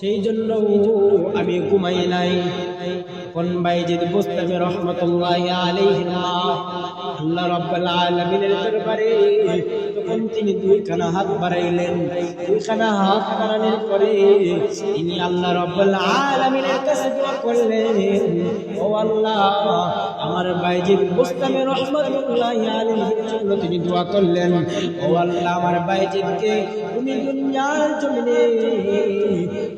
সেই জন্য আমি ঘুমাই নাই। কোন বাইজিদ বুঝতে রহমতুল্লাহ আলাইহি মা আল্লাহ রাব্বুল আলামিনের দরবারে তখন তিনি দুইখানা হাত বাড়াইলেন। দুইখানা হাত বাড়ানোর পরে তিনি আল্লাহ রাব্বুল আলামিনের কাছে দোয়া করলেন, ও আল্লাহ, আমার বাইজিদ বুস্তামি রহমতুল্লাহ আলাইহির জন্য তিনি দোয়া করলেন, ও আল্লাহ, আমার বাইজিদকে তুমি দুনিয়ার জমিনে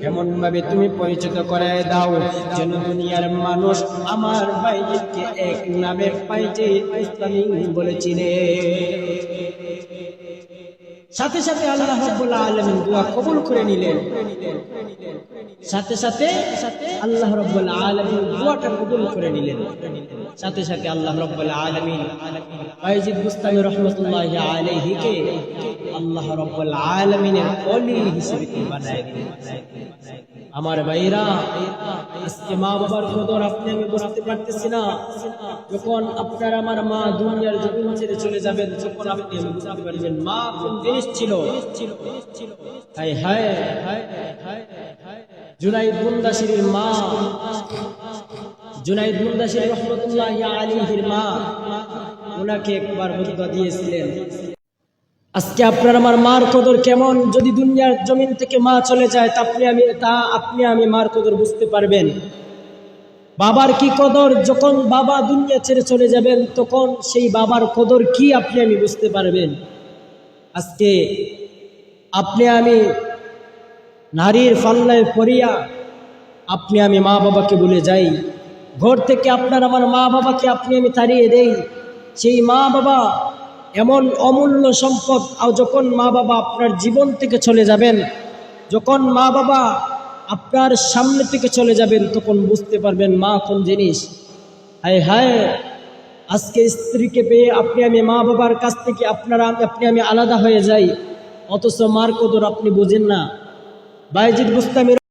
এমন ভাবে তুমি পরিচিত করায় দাও, যেন দুনিয়ার মানুষ আমার বাইজিদকে এক নামে পাইছে ইসলামী বলে চিনে সাথে সাথে আল্লাহ রাব্বুল আলামিন দোয়া কবুল করে নিলেন। সাথে সাথে আল্লাহ রাব্বুল আলামিন দোয়াটা কবুল করে নিলেন। সাথে সাথে আল্লাহ রাব্বুল আলামিন বাইজিদ বুস্তামি রাহমাতুল্লাহি আলাইহি কে আল্লাহ রাব্বুল আলামিনের ওলি হিসেবে বানায় দিলেন। আমার ভাইরা, আজকে মা বাবার কদর আপনি আমি বুঝতে পারতেছি না। যখন আপনার আমার মা দুনিয়ার জমিন ছেড়ে চলে যাবেন, তখন আপনি আমি বুঝতে পারবেন, মা কোন জিনিস ছিল? হায় হায় হায় মুন্দাসির মা, জুনাইদ মুন্দাসির রহমতুল্লাহ আলীহির মা, ওনাকে একবার বদুয়া দিয়েছিলেন। আজকে আপনার আমার মার কদর কেমন? যদি দুনিয়ার জমিন থেকে মা চলে যায়, তা আপনি আমি তা আপনি আমি মার কদর বুঝতে পারবেন। বাবার কি কদর? যখন বাবা দুনিয়া ছেড়ে চলে যাবেন, তখন সেই বাবার কদর কি আপনি আমি বুঝতে পারবেন? আজকে আপনি আমি নারীর ফাল্লায় পড়িয়া আপনি আমি মা বাবাকে বলে যাই। ঘর থেকে আপনার আমার মা বাবাকে আপনি আমি তাড়িয়ে দেই। সেই মা বাবা এমন অমূল্য সম্পদ যখন মা বাবা আপনার জীবন থেকে চলে যাবেন, যখন মা বাবা আপনার সামনে থেকে চলে যাবেন, তখন বুঝতে পারবেন মা কোন জিনিস। হায় হায়, আজকে স্ত্রীকে পেয়ে আপনি আমি মা বাবার কাছ থেকে আপনারা, আপনি আমি আলাদা হয়ে যাই। অথচ মার কদর আপনি বুঝেন না। বাইজিদ বুস্তামির